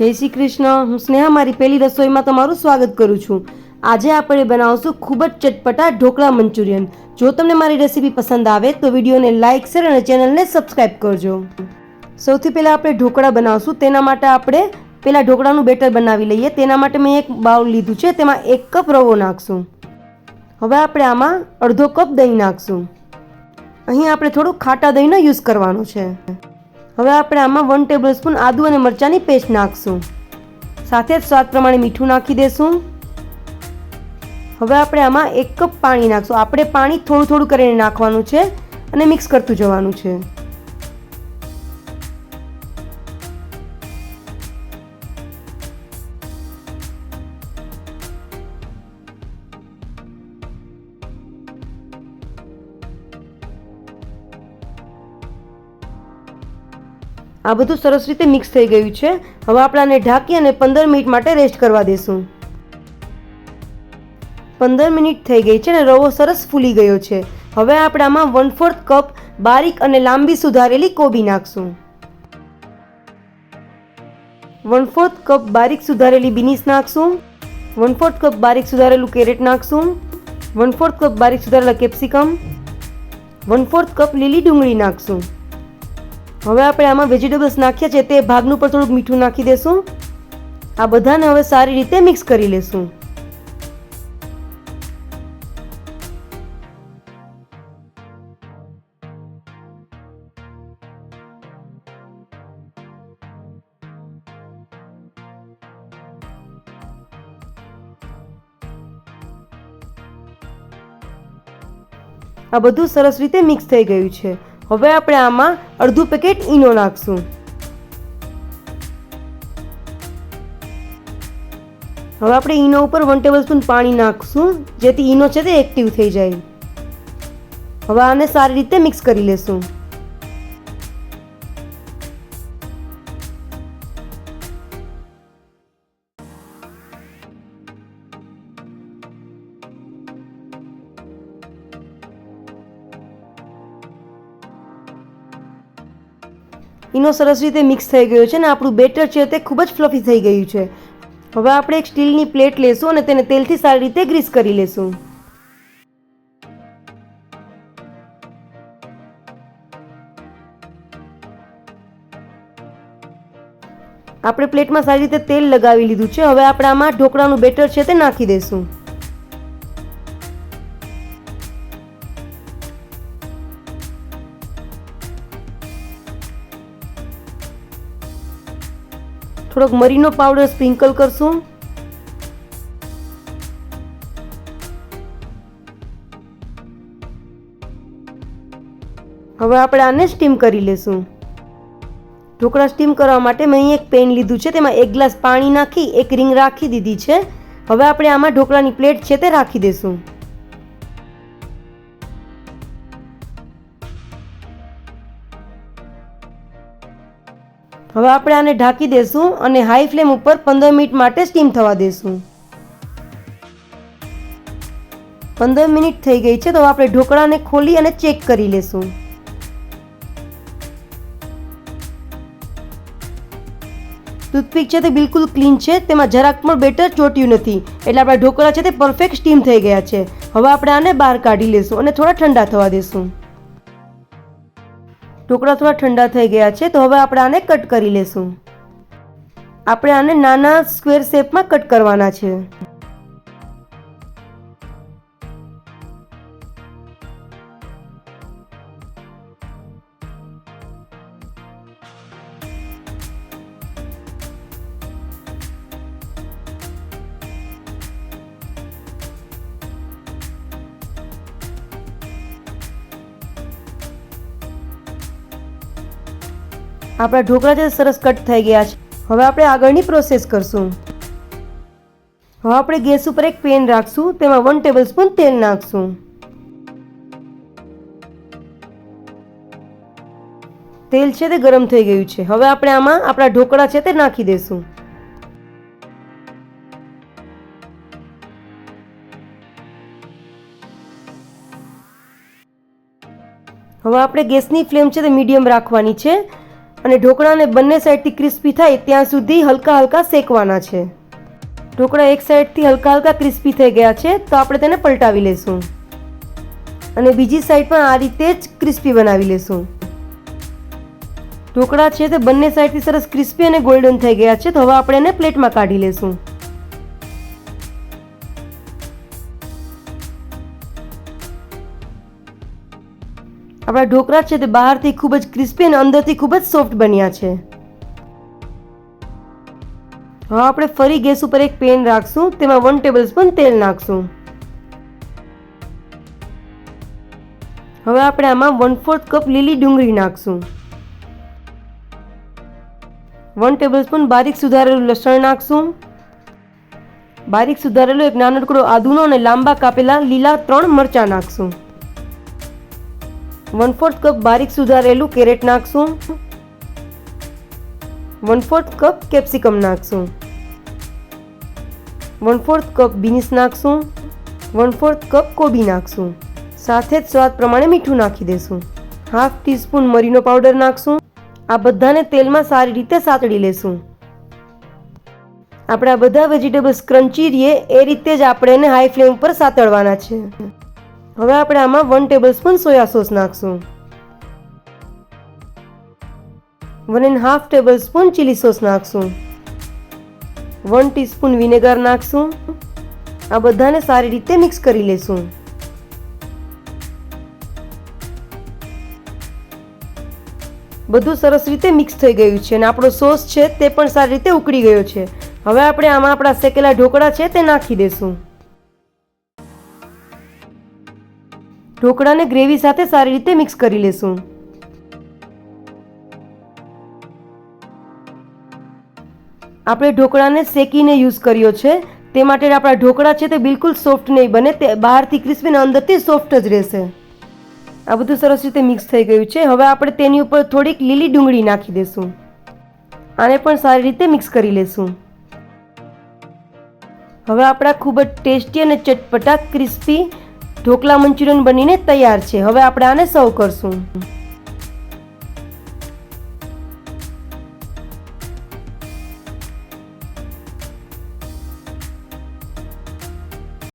જય શ્રી કૃષ્ણ. હું સ્નેહા, મારી પહેલી રસોઈમાં તમારું સ્વાગત કરું છું. આજે આપણે બનાવશું ખૂબ જ ચટપટા ઢોકળા મંચુરિયન. જો તમને મારી રેસીપી પસંદ આવે તો વિડીયોને લાઇક શેર અને ચેનલને સબસ્ક્રાઈબ કરજો. સૌથી પહેલાં આપણે ઢોકળા બનાવશું. તેના માટે આપણે પહેલાં ઢોકળાનું બેટર બનાવી લઈએ. તેના માટે મેં એક બાઉલ લીધું છે. તેમાં એક કપ રવો નાખશું. હવે આપણે આમાં અડધો કપ દહીં નાખશું. અહીં આપણે થોડું ખાટા દહીંનો યુઝ કરવાનો છે. હવે આપણે આમાં વન ટેબલ સ્પૂન આદુ અને મરચાંની પેસ્ટ નાખશું. સાથે જ સ્વાદ પ્રમાણે મીઠું નાખી દેશું. હવે આપણે આમાં એક કપ પાણી નાખશું. આપણે પાણી થોડું થોડું કરીને નાખવાનું છે અને મિક્સ કરતું જવાનું છે. આ બધું સરસ રીતે મિક્સ થઈ ગયું છે. હવે આપણે આને ઢાંકી અને પંદર મિનિટ માટે રેસ્ટ કરવા દેશું. પંદર મિનિટ થઈ ગઈ છે અને રવો સરસ ફૂલી ગયો છે. હવે આપણે આમાં વન ફોર્થ કપ બારીક અને લાંબી સુધારેલી કોબી નાખશું. વન ફોર્થ કપ બારીક સુધારેલી બીનીસ નાખશું. વન ફોર્થ કપ બારીક સુધારેલું કેરેટ નાખશું. વન ફોર્થ કપ બારીક સુધારેલા કેપ્સિકમ વન ફોર્થ કપ લીલી ડુંગળી નાખશું. હવે આપણે આમાં વેજીટેબલ્સ નાખ્યા છે તે ભાગનું પણ થોડુંક મીઠું નાખી દેશું. આ બધાને હવે સારી રીતે મિક્સ કરી લેશું. આ બધું સરસ રીતે મિક્સ થઈ ગયું છે. હવે આપણે આમાં અડધું પેકેટ ઈનો નાખશું. હવે આપણે ઈનો ઉપર વન ટેબલ સ્પૂન પાણી નાખશું, જેથી ઈનો છે તે એક્ટિવ થઈ જાય. હવે આને સારી રીતે મિક્સ કરી લેશું. ઈનો સરસ રીતે મિક્સ થઈ ગયો છે ને આપણું બેટર છે તે ખૂબ જ ફ્લફી થઈ ગયું છે. હવે આપણે એક સ્ટીલની પ્લેટ લેશું અને તેને તેલથી સારી રીતે ગ્રીસ કરી લેશું. આપણે પ્લેટમાં સારી રીતે તેલ લગાવી લીધું છે. હવે આપણે આમાં ઢોકળાનું બેટર છે તે નાખી દઈશું થોડોક મરીનો પાવડર સ્પ્રિંકલ કરશું. હવે આપણે આને સ્ટીમ કરી લેશું. ઢોકળા સ્ટીમ કરવા માટે મેં અહીં એક પેન લીધું છે, તેમાં એક ગ્લાસ પાણી નાખી, એક રીંગ રાખી દીધી છે. હવે આપણે આમાં ઢોકળાની પ્લેટ છે તે રાખી દઈશું હવે આપણે આને ઢાંકી દેશું અને હાઈ ફ્લેમ ઉપર પંદર મિનિટ માટે સ્ટીમ થવા દેશું. પંદર મિનિટ થઈ ગઈ છે, તો આપણે ઢોકળાને ખોલી અને ચેક કરી લેશું. ટૂથપીક છે તે બિલકુલ ક્લીન છે, તેમાં જરાક પણ બેટર ચોટ્યું નથી. એટલે આપણા ઢોકળા છે તે પરફેક્ટ સ્ટીમ થઈ ગયા છે. હવે આપણે આને બહાર કાઢી લેશું અને થોડા ઠંડા થવા દેશું. ઢોકળા થોડા ઠંડા થઈ ગયા છે, તો હવે આપણે આને કટ કરી લેશું. આપણે આને નાના સ્ક્વેર શેપમાં કટ કરવાના છે. આપણા ઢોકળા છે સરસ કટ થઈ ગયા છે. હવે આપણે આગળની પ્રોસેસ કરશું. હવે આપણે ગેસ ઉપર એક પેન રાખશું, તેમાં વન ટેબલ સ્પૂન તેલ નાખશું. તેલ છે તે ગરમ થઈ ગયું છે. હવે આપણે આમાં આપણા ઢોકળા છે તે નાખી દઈશું હવે આપણે ગેસની ફ્લેમ છે તે મીડિયમ રાખવાની છે. અને ઢોકળાને બંને સાઈડથી ક્રિસ્પી થાય ત્યાં સુધી હલકા હલકા શેકવાના છે. ઢોકળા એક સાઈડથી હલકા હલકા ક્રિસ્પી થઈ ગયા છે, તો આપણે તેને પલટાવી લઈશું અને બીજી સાઈડ પણ આ રીતે જ ક્રિસ્પી બનાવી લઈશું ઢોકળા છે તે બંને સાઈડથી સરસ ક્રિસ્પી અને ગોલ્ડન થઈ ગયા છે, તો હવે આપણે એને પ્લેટમાં કાઢી લઈશું આપણા ઢોકળા છે તે બહારથી ખૂબ જ ક્રિસ્પી અને અંદરથી ખૂબ જ સોફ્ટ બન્યા છે. હવે આપણે ફરી ગેસ ઉપર એક પેન રાખશું, તેમાં વન ટેબલ સ્પૂન તેલ નાખશું. હવે આપણે આમાં વન ફોર્થ કપ લીલી ડુંગળી નાખશું. વન ટેબલ સ્પૂન બારીક સુધારેલું લસણ નાખશું. બારીક સુધારેલો એક નાનકડો આદુનો અને લાંબા કાપેલા લીલા ત્રણ મરચાં નાખશું. વન ફોર્થ કપ બારીક સુધારેલું કેરેટ નાખશું. વન ફોર્થ કપ કેપ્સિકમ નાખશું. વન ફોર્થ કપ બીન્સ નાખશું. વન ફોર્થ કપ કોબી નાખશું. સાથે જ સ્વાદ પ્રમાણે મીઠું નાખી દેશું. હાફ ટીસ્પૂન મરીનો પાવડર નાખશું. આ બધાને તેલમાં સારી રીતે સાતડી લેશું. આપણે બધા વેજીટેબલ્સ ક્રન્ચી રહીએ, એ રીતે જ આપણે એને હાઈ ફ્લેમ પર સાતળવાના છે. હવે આપણે આમાં one table spoon soya sauce નાખશું. One and half tablespoon chilli sauce નાખશું. વન ટીસ્પૂન વિનેગર નાખશું. આ બધાને સારી રીતે મિક્સ કરી લેશું. બધું સરસ રીતે મિક્સ થઈ ગયું છે અને આપણો સોસ છે તે પણ સારી રીતે ઉકળી ગયો છે. હવે આપણે આમાં આપણા શેકેલા ઢોકળા છે તે નાખી દેશું. ઢોકળાને ગ્રેવી સાથે સારી રીતે મિક્સ કરી લેશું. આપણે ઢોકળાને શેકીને યુઝ કર્યો છે. તે માટે આપણા ઢોકળા છે તે બિલકુલ સોફ્ટ નહીં બને, તે બહારથી ક્રિસ્પી અને અંદરથી સોફ્ટ જ રહેશે. આ બધું સરસ રીતે મિક્સ થઈ ગયું છે. હવે આપણે તેની ઉપર થોડીક લીલી ડુંગળી નાખી દઈશું આને પણ સારી રીતે મિક્સ કરી લેશું. હવે આપણા ખૂબ જ ટેસ્ટી અને ચટપટા ક્રિસ્પી ઢોકળા મંચુરિયન બનીને તૈયાર છે. હવે આપણે આને સર્વ કરશું.